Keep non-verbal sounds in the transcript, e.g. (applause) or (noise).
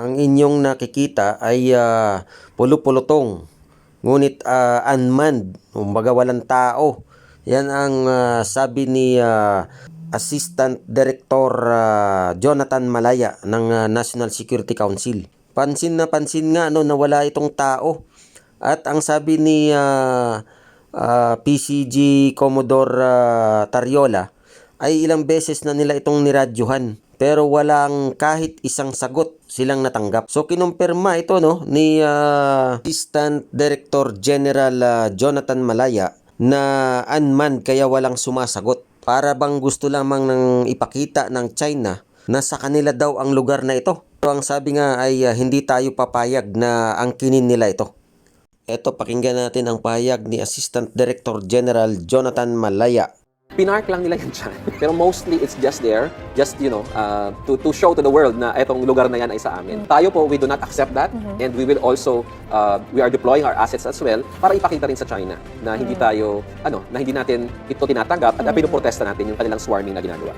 ang inyong nakikita ay ah, pulupulutong. Ngunit ah, unmanned, kumbaga walang tao. Yan ang ah, sabi ni ah, Assistant Director ah, Jonathan Malaya ng ah, National Security Council. Pansin na pansin nga no, na wala itong tao. At ang sabi ni ah, ah, PCG Commodore ah, Tariola ay ilang beses na nila itong niradyuhan pero walang kahit isang sagot silang natanggap. So kinumpirma ito no ni ah, Assistant Director General ah, Jonathan Malaya na unmanned kaya walang sumasagot. Para bang gusto lamang ng ipakita ng China na sa kanila daw ang lugar na ito. Pero ang sabi nga ay ah, hindi tayo papayag na angkinin nila ito. Eto, pakinggan natin ang pahayag ni Assistant Director General Jonathan Malaya. Pinark lang nila yan dyan. (laughs) Pero mostly, it's just there, just, you know, uh, to, to show to the world na etong lugar na yan ay sa amin. Tayo po, we do not accept that. And we will also, uh, we are deploying our assets as well para ipakita rin sa China na hindi tayo, ano, na hindi natin ito tinatanggap at mm. pinoprotesta natin yung kanilang swarming na ginagawa.